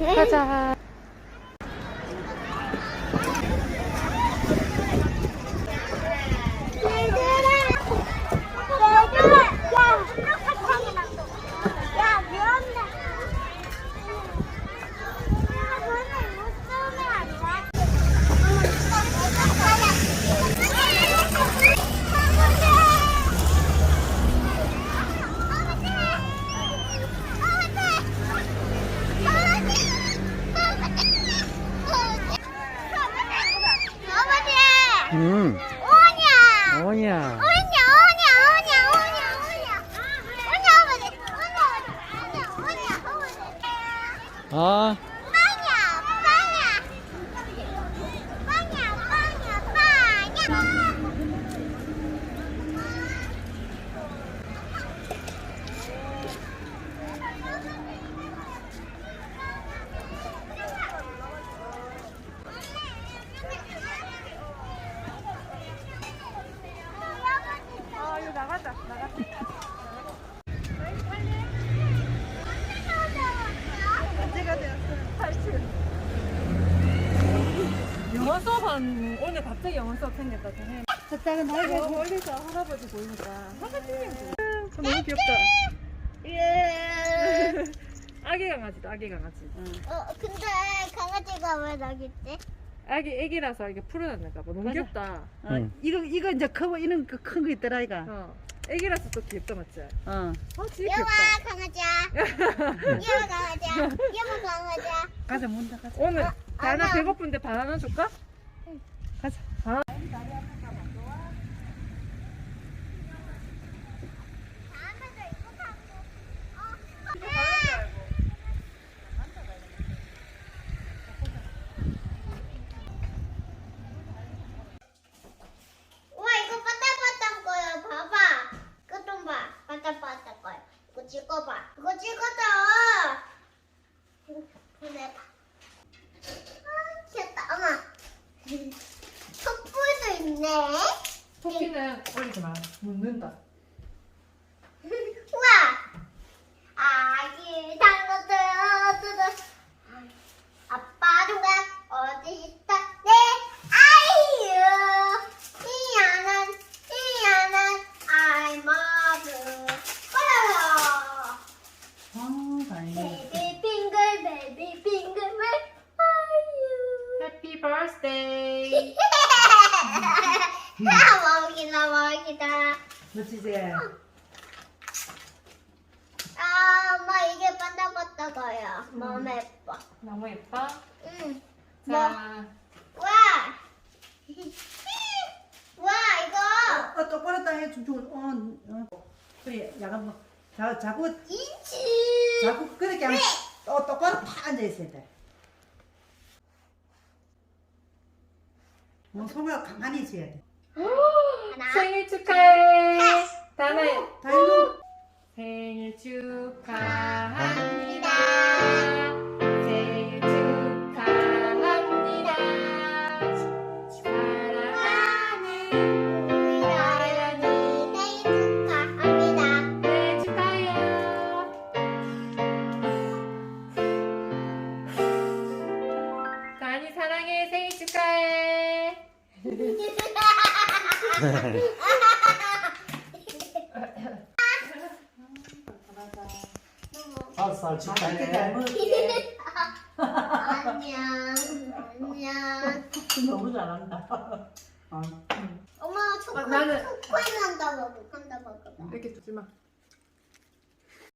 가자. 아버지! 음, 오냐! 오냐. 오냐, 오냐, 오냐, 오냐, 오냐. 오냐, 아버지. 오냐, 오냐, 오냐, 오냐. 아, 빵야, 빵야. 빵야, 빵야, 빵야. 아 이거 나가자 나가자 언제가 되었어요? 8층 영어 수업은 오늘 갑자기 영어 수업 생겼다 전에 저짝은 날개 멀리서 할아버지 보이니까 할아버님 저 너무 귀엽다 예. 아기 강아지다 아기 강아지 어, 근데 강아지가 왜 있지? 아기 애기라서 이게 풀어놨는가 봐 너무 귀엽다 응. 이거 이거 이제 커버 이런 큰 거 있더라 이가. 어 애기라서 또 귀엽다 맞지? 어. 어 진짜 여봐 귀엽다 강아지야. 여봐 강아지야. 여봐 강아지야. 가자 문다 가자. 오늘 바나나 아니야. 배고픈데 바나나 줄까? 가자. 다음에도 이거 타고. 어. 와 이거 바닥바닥 거야 봐봐 그좀 봐 바닥바닥 거야 이거 찍어봐 이거 찍어줘 보내봐 아 귀엽다 엄마 촛불도 있네 올리지 마 묻는다. 우와! 아기 당근들 아빠 누가 어디 있다? 내 아이유! 미안한 I'm a 와아 다행이다. 베이비 핑글 베이비 핑글 왜 아이유 버스데이 아 먹이다 먹이다 멋지지. 아 엄마 이게 반짝반짝거려 너무 예뻐 너무 예뻐 응 자 와! 와, 이거! 어 똑바로 딱 해줘. 줘. 어, 어. 그래 야간 뭐. 자 자꾸 인치! 자꾸 그렇게 하면 어 똑바로 탁 앉아 있어야 돼. 어 손을 가만히 있어야 돼. 하나, 생일 축하해. 다나야 다행히 생일 축하합니다. 생일 축하합니다. 사랑하는 우리 나연이 생일 축하합니다. 생일 축하해요. 다니 사랑해. 생일 축하해 잘 축하해. 안녕, 안녕. 너무 잘한다. 어. 엄마 초코, 아, 초코에 한다 먹어, 한다 먹어. 이렇게 주지 마